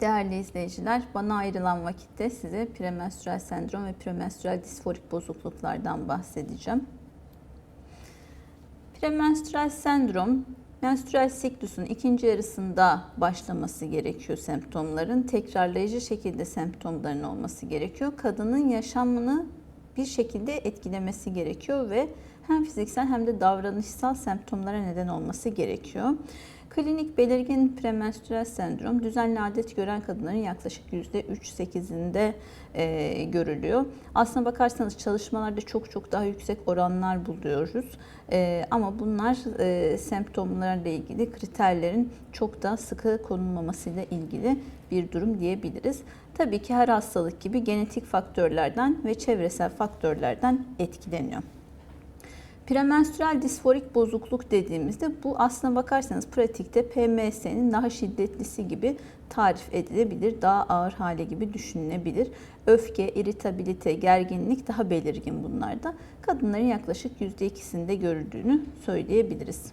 Değerli izleyiciler, bana ayrılan vakitte size premenstrüel sendrom ve premenstrüel disforik bozukluklardan bahsedeceğim. Premenstrüel sendrom, menstrüel siklusun ikinci yarısında başlaması gerekiyor semptomların. Tekrarlayıcı şekilde semptomların olması gerekiyor. Kadının yaşamını bir şekilde etkilemesi gerekiyor ve hem fiziksel hem de davranışsal semptomlara neden olması gerekiyor. Klinik belirgin premenstrüel sendrom düzenli adet gören kadınların yaklaşık %3-8'inde e, görülüyor. Aslına bakarsanız çalışmalarda çok çok daha yüksek oranlar buluyoruz. E, ama bunlar e, semptomlarla ilgili kriterlerin çok daha sıkı konulmamasıyla ilgili bir durum diyebiliriz. Tabii ki her hastalık gibi genetik faktörlerden ve çevresel faktörlerden etkileniyor. Premenstrüel disforik bozukluk dediğimizde bu aslına bakarsanız pratikte PMS'nin daha şiddetlisi gibi tarif edilebilir. Daha ağır hale gibi düşünülebilir. Öfke, iritabilite, gerginlik daha belirgin bunlarda. Kadınların yaklaşık %2'sinde görüldüğünü söyleyebiliriz.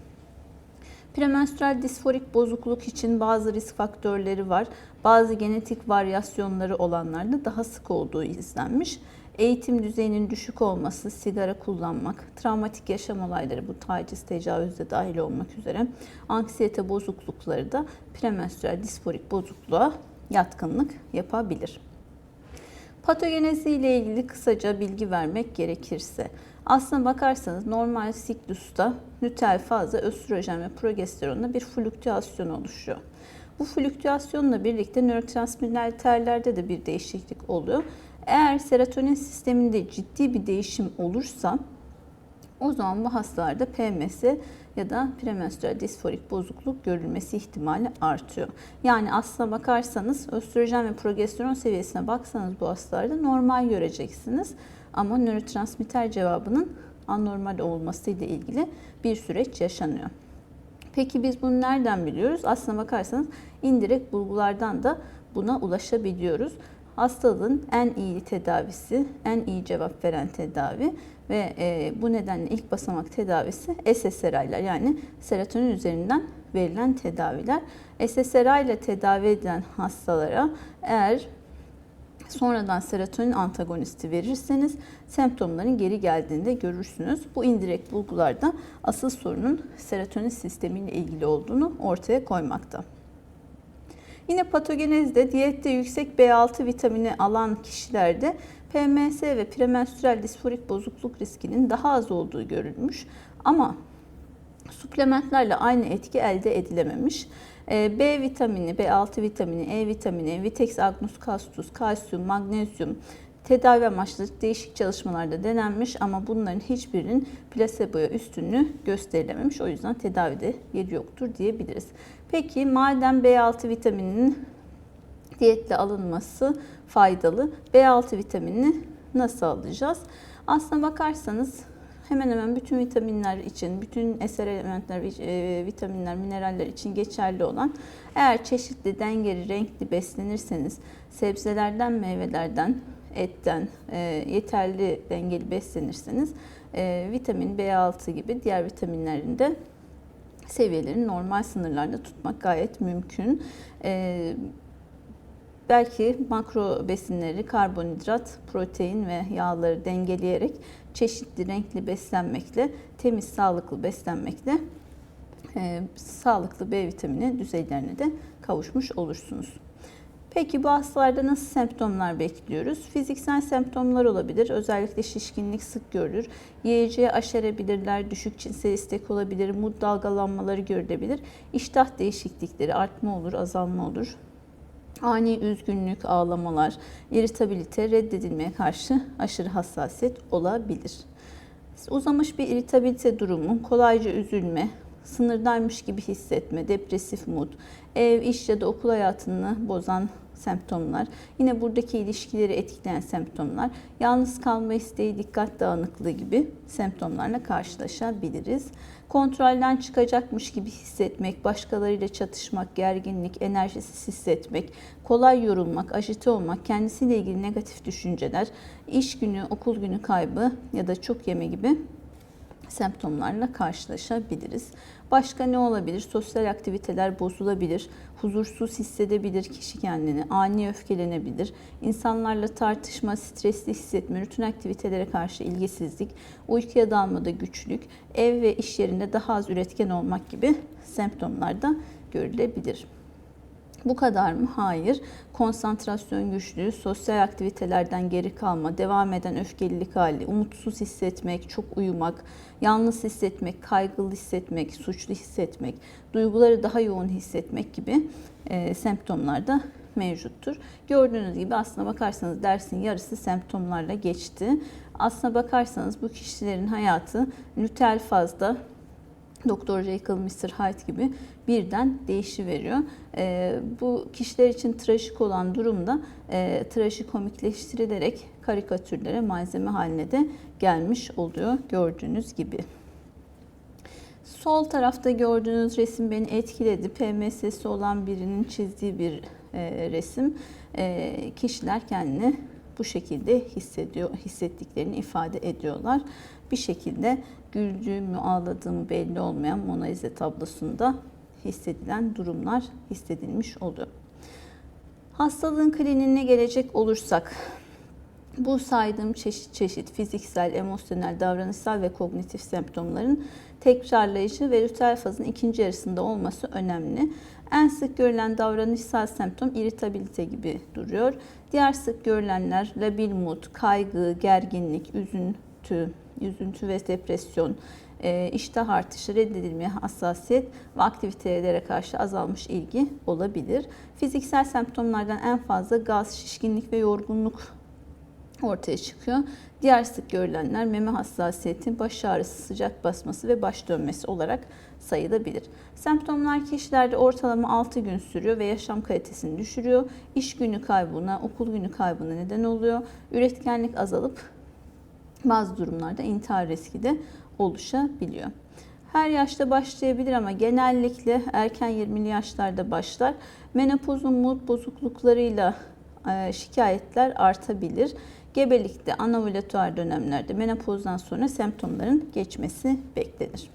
Premenstrüel disforik bozukluk için bazı risk faktörleri var. Bazı genetik varyasyonları olanlarda daha sık olduğu izlenmiş. Eğitim düzeyinin düşük olması, sigara kullanmak, travmatik yaşam olayları bu taciz, tecavüz de dahil olmak üzere anksiyete bozuklukları da premenstrüel disforik bozukluğa yatkınlık yapabilir. Patogenezi ile ilgili kısaca bilgi vermek gerekirse aslına bakarsanız normal siklusta nütel fazla östrojen ve progesteronda bir flüktüasyon oluşuyor. Bu flüktüasyonla birlikte nörotransmitterlerde de bir değişiklik oluyor. Eğer serotonin sisteminde ciddi bir değişim olursa o zaman bu hastalarda PMS ya da premenstrüel disforik bozukluk görülmesi ihtimali artıyor. Yani aslına bakarsanız östrojen ve progesteron seviyesine baksanız bu hastalarda normal göreceksiniz. Ama nörotransmitter cevabının anormal olması ile ilgili bir süreç yaşanıyor. Peki biz bunu nereden biliyoruz? Aslına bakarsanız indirekt bulgulardan da buna ulaşabiliyoruz. Hastalığın en iyi tedavisi, en iyi cevap veren tedavi ve e, bu nedenle ilk basamak tedavisi SSRI'ler yani serotonin üzerinden verilen tedaviler. SSRI ile tedavi edilen hastalara eğer sonradan serotonin antagonisti verirseniz semptomların geri geldiğinde görürsünüz. Bu indirekt bulgularda asıl sorunun serotonin sistemiyle ilgili olduğunu ortaya koymakta. Yine patogenezde diyette yüksek B6 vitamini alan kişilerde PMS ve premenstrüel disforik bozukluk riskinin daha az olduğu görülmüş. Ama suplementlerle aynı etki elde edilememiş. Ee, B vitamini, B6 vitamini, E vitamini, Vitex agnus castus, kalsiyum, magnezyum tedavi amaçlı değişik çalışmalarda denenmiş ama bunların hiçbirinin plaseboya üstünlüğü gösterilememiş. O yüzden tedavide yeri yoktur diyebiliriz. Peki madem B6 vitamininin diyetle alınması faydalı, B6 vitaminini nasıl alacağız? Aslına bakarsanız hemen hemen bütün vitaminler için, bütün eser elementler, e, vitaminler, mineraller için geçerli olan eğer çeşitli, dengeli, renkli beslenirseniz sebzelerden, meyvelerden, etten e, yeterli dengeli beslenirseniz e, vitamin B6 gibi diğer vitaminlerin de seviyelerini normal sınırlarda tutmak gayet mümkün. E, belki makro besinleri, karbonhidrat, protein ve yağları dengeleyerek çeşitli renkli beslenmekle, temiz sağlıklı beslenmekle e, sağlıklı B vitamini düzeylerine de kavuşmuş olursunuz. Peki bu hastalarda nasıl semptomlar bekliyoruz? Fiziksel semptomlar olabilir. Özellikle şişkinlik sık görülür. Yiyeceği aşerabilirler, düşük cinsel istek olabilir, mut dalgalanmaları görülebilir. İştah değişiklikleri, artma olur, azalma olur. Ani üzgünlük, ağlamalar, iritabilite, reddedilmeye karşı aşırı hassasiyet olabilir. Uzamış bir iritabilite durumu, kolayca üzülme, sınırdaymış gibi hissetme, depresif mod, ev, iş ya da okul hayatını bozan semptomlar, yine buradaki ilişkileri etkileyen semptomlar, yalnız kalma isteği, dikkat dağınıklığı gibi semptomlarla karşılaşabiliriz. Kontrolden çıkacakmış gibi hissetmek, başkalarıyla çatışmak, gerginlik, enerjisiz hissetmek, kolay yorulmak, ajite olmak, kendisiyle ilgili negatif düşünceler, iş günü, okul günü kaybı ya da çok yeme gibi semptomlarla karşılaşabiliriz. Başka ne olabilir? Sosyal aktiviteler bozulabilir, huzursuz hissedebilir kişi kendini, ani öfkelenebilir, insanlarla tartışma, stresli hissetme, rutin aktivitelere karşı ilgisizlik, uykuya dalmada güçlük, ev ve iş yerinde daha az üretken olmak gibi semptomlar da görülebilir. Bu kadar mı? Hayır. Konsantrasyon güçlüğü, sosyal aktivitelerden geri kalma, devam eden öfkelilik hali, umutsuz hissetmek, çok uyumak, yalnız hissetmek, kaygılı hissetmek, suçlu hissetmek, duyguları daha yoğun hissetmek gibi e, semptomlar da mevcuttur. Gördüğünüz gibi aslına bakarsanız dersin yarısı semptomlarla geçti. Aslına bakarsanız bu kişilerin hayatı nütel fazda Doktor Jekyll, Mr. Hyde gibi birden değişiveriyor. E, bu kişiler için trajik olan durumda e, trajikomikleştirilerek karikatürlere malzeme haline de gelmiş oluyor gördüğünüz gibi. Sol tarafta gördüğünüz resim beni etkiledi. PMS'si olan birinin çizdiği bir e, resim. E, kişiler kendini bu şekilde hissediyor, hissettiklerini ifade ediyorlar. Bir şekilde güldüğümü, ağladığımı belli olmayan Mona Lisa tablosunda hissedilen durumlar hissedilmiş oluyor. Hastalığın kliniğine gelecek olursak, bu saydığım çeşit çeşit fiziksel, emosyonel, davranışsal ve kognitif semptomların tekrarlayıcı ve ritüel fazın ikinci yarısında olması önemli. En sık görülen davranışsal semptom irritabilite gibi duruyor. Diğer sık görülenler labil mood, kaygı, gerginlik, üzüntü, üzüntü ve depresyon, e, iştah artışı, reddedilmeye hassasiyet ve aktivitelere karşı azalmış ilgi olabilir. Fiziksel semptomlardan en fazla gaz, şişkinlik ve yorgunluk ortaya çıkıyor. Diğer sık görülenler meme hassasiyeti, baş ağrısı, sıcak basması ve baş dönmesi olarak sayılabilir. Semptomlar kişilerde ortalama 6 gün sürüyor ve yaşam kalitesini düşürüyor. İş günü kaybına, okul günü kaybına neden oluyor. Üretkenlik azalıp bazı durumlarda intihar riski de oluşabiliyor. Her yaşta başlayabilir ama genellikle erken 20'li yaşlarda başlar. Menopozun mood bozukluklarıyla e, şikayetler artabilir. Gebelikte, anovulatuar dönemlerde menopozdan sonra semptomların geçmesi beklenir.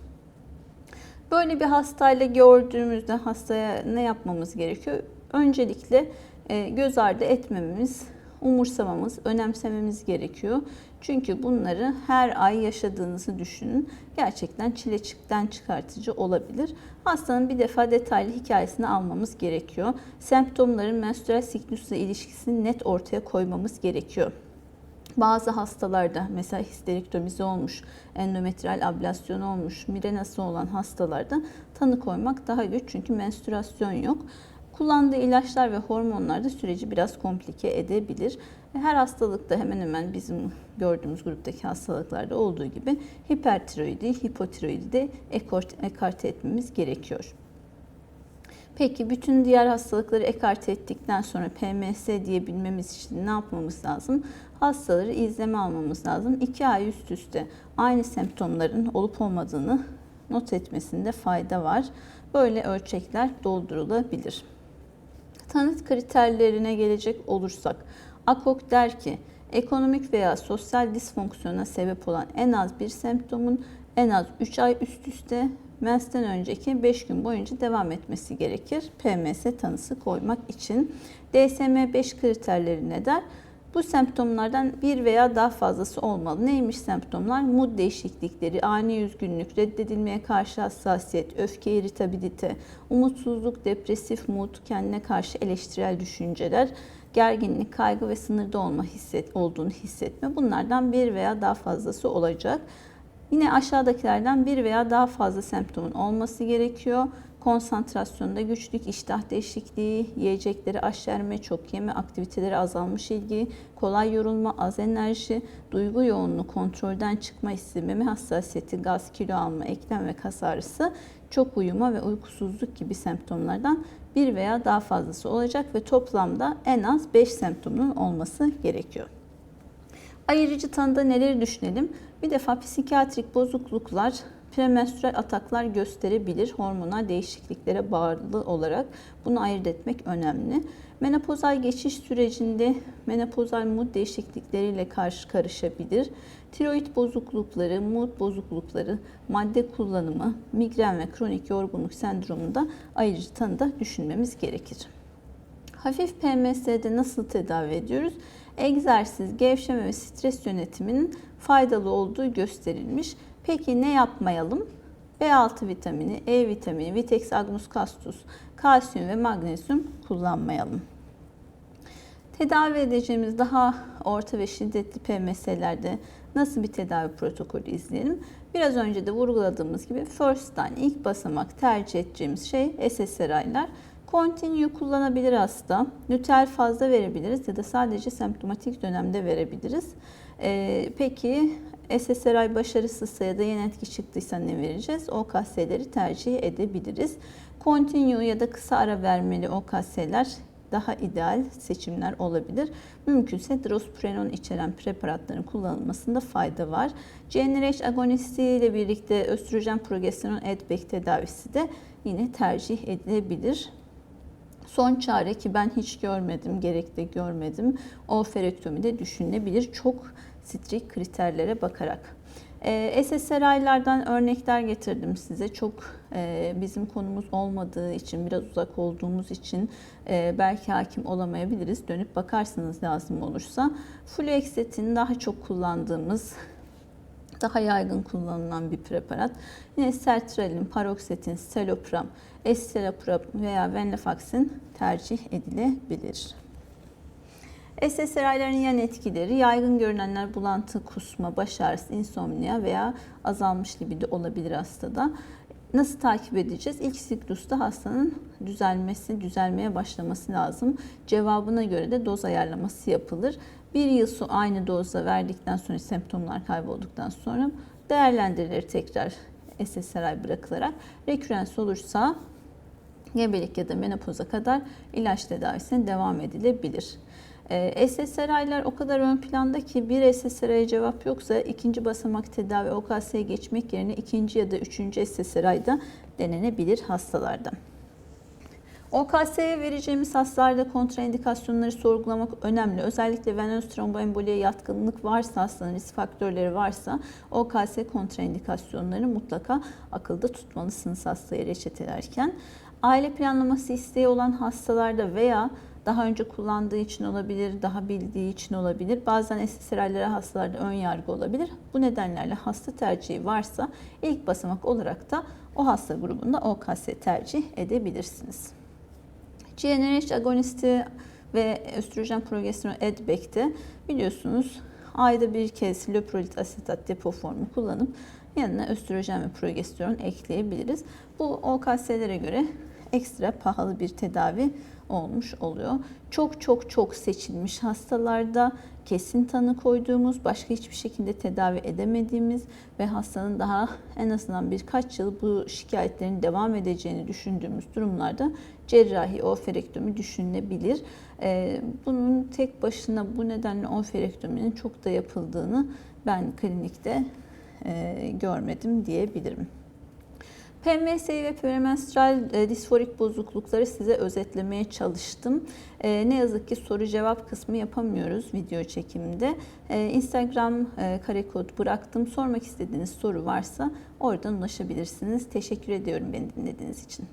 Böyle bir hastayla gördüğümüzde hastaya ne yapmamız gerekiyor? Öncelikle e, göz ardı etmememiz, umursamamız, önemsememiz gerekiyor. Çünkü bunları her ay yaşadığınızı düşünün. Gerçekten çileçikten çıkartıcı olabilir. Hastanın bir defa detaylı hikayesini almamız gerekiyor. Semptomların menstrual siklusla ilişkisini net ortaya koymamız gerekiyor. Bazı hastalarda mesela histeriktomize olmuş, endometrial ablasyon olmuş, mirenası olan hastalarda tanı koymak daha güç çünkü menstrüasyon yok. Kullandığı ilaçlar ve hormonlar da süreci biraz komplike edebilir. Her hastalıkta hemen hemen bizim gördüğümüz gruptaki hastalıklarda olduğu gibi hipertiroidi, hipotiroidi de ekarte etmemiz gerekiyor. Peki bütün diğer hastalıkları ekarte ettikten sonra PMS diyebilmemiz için ne yapmamız lazım? Hastaları izleme almamız lazım. 2 ay üst üste aynı semptomların olup olmadığını not etmesinde fayda var. Böyle ölçekler doldurulabilir. Tanıt kriterlerine gelecek olursak, AKOK der ki, ekonomik veya sosyal disfonksiyona sebep olan en az bir semptomun en az 3 ay üst üste mensten önceki 5 gün boyunca devam etmesi gerekir. PMS tanısı koymak için. DSM-5 kriterleri ne der? Bu semptomlardan bir veya daha fazlası olmalı. Neymiş semptomlar? Mood değişiklikleri, ani üzgünlük, reddedilmeye karşı hassasiyet, öfke, iritabilite, umutsuzluk, depresif mood, kendine karşı eleştirel düşünceler, gerginlik, kaygı ve sınırda olma hisset, olduğunu hissetme. Bunlardan bir veya daha fazlası olacak. Yine aşağıdakilerden bir veya daha fazla semptomun olması gerekiyor. Konsantrasyonda güçlük, iştah değişikliği, yiyecekleri aşerme, çok yeme, aktiviteleri azalmış ilgi, kolay yorulma, az enerji, duygu yoğunluğu, kontrolden çıkma hissi, meme hassasiyeti, gaz, kilo alma, eklem ve kas ağrısı, çok uyuma ve uykusuzluk gibi semptomlardan bir veya daha fazlası olacak ve toplamda en az 5 semptomun olması gerekiyor. Ayırıcı tanıda neleri düşünelim? Bir defa psikiyatrik bozukluklar premenstrüel ataklar gösterebilir hormonal değişikliklere bağlı olarak. Bunu ayırt etmek önemli. Menopozal geçiş sürecinde menopozal mood değişiklikleriyle karşı karışabilir. Tiroid bozuklukları, mood bozuklukları, madde kullanımı, migren ve kronik yorgunluk sendromunda ayrıcı tanıda düşünmemiz gerekir. Hafif PMS'de nasıl tedavi ediyoruz? Egzersiz, gevşeme ve stres yönetiminin faydalı olduğu gösterilmiş. Peki ne yapmayalım? B6 vitamini, E vitamini, Vitex agnus castus, kalsiyum ve magnezyum kullanmayalım. Tedavi edeceğimiz daha orta ve şiddetli PMS'lerde nasıl bir tedavi protokolü izleyelim? Biraz önce de vurguladığımız gibi first line ilk basamak tercih edeceğimiz şey SSRI'ler. Continue kullanabilir hasta. Nütel fazla verebiliriz ya da sadece semptomatik dönemde verebiliriz. Ee, peki SSRI başarısızsa ya da yeni etki çıktıysa ne vereceğiz? OKS'leri tercih edebiliriz. Continue ya da kısa ara vermeli OKS'ler daha ideal seçimler olabilir. Mümkünse drosprenon içeren preparatların kullanılmasında fayda var. GnRH agonisti ile birlikte östrojen progesteron add-back tedavisi de yine tercih edilebilir. Son çare ki ben hiç görmedim, gerek de görmedim. O ferektomi de düşünülebilir. Çok strik kriterlere bakarak. E, SSRI'lardan örnekler getirdim size. Çok e, bizim konumuz olmadığı için, biraz uzak olduğumuz için e, belki hakim olamayabiliriz. Dönüp bakarsanız lazım olursa. Fluoxetin daha çok kullandığımız daha yaygın kullanılan bir preparat. Yine sertralin, paroksetin, selopram, escitalopram veya venlafaxin tercih edilebilir. SSRI'lerin yan etkileri yaygın görünenler bulantı, kusma, baş ağrısı, insomnia veya azalmış libido olabilir hastada. Nasıl takip edeceğiz? İlk siklusta hastanın düzelmesi, düzelmeye başlaması lazım. Cevabına göre de doz ayarlaması yapılır. Bir yıl su aynı dozda verdikten sonra semptomlar kaybolduktan sonra değerlendirilir tekrar SSRI bırakılarak. Rekürens olursa gebelik ya da menopoza kadar ilaç tedavisine devam edilebilir. Ee, SSRI'ler o kadar ön planda ki bir SSRI'ye cevap yoksa ikinci basamak tedavi OKS'ye geçmek yerine ikinci ya da üçüncü SSRI'da denenebilir hastalarda. OKS'ye vereceğimiz hastalarda kontraindikasyonları sorgulamak önemli. Özellikle venöz tromboemboliye yatkınlık varsa, hastanın risk faktörleri varsa OKS kontraindikasyonları mutlaka akılda tutmalısınız hastaya reçetelerken. Aile planlaması isteği olan hastalarda veya daha önce kullandığı için olabilir, daha bildiği için olabilir. Bazen SSRI'lere hastalarda ön yargı olabilir. Bu nedenlerle hasta tercihi varsa ilk basamak olarak da o hasta grubunda OKS tercih edebilirsiniz. GnRH agonisti ve östrojen progesteron add-back'te biliyorsunuz ayda bir kez löprolit asetat depo formu kullanıp yanına östrojen ve progesteron ekleyebiliriz. Bu OKS'lere göre ekstra pahalı bir tedavi olmuş oluyor. Çok çok çok seçilmiş hastalarda kesin tanı koyduğumuz, başka hiçbir şekilde tedavi edemediğimiz ve hastanın daha en azından birkaç yıl bu şikayetlerin devam edeceğini düşündüğümüz durumlarda cerrahi oferektomi düşünülebilir. Ee, bunun tek başına bu nedenle oferektominin çok da yapıldığını ben klinikte e, görmedim diyebilirim. PMS ve premenstrüel e, disforik bozuklukları size özetlemeye çalıştım. E, ne yazık ki soru cevap kısmı yapamıyoruz video çekiminde. E, Instagram karekod bıraktım. Sormak istediğiniz soru varsa oradan ulaşabilirsiniz. Teşekkür ediyorum beni dinlediğiniz için.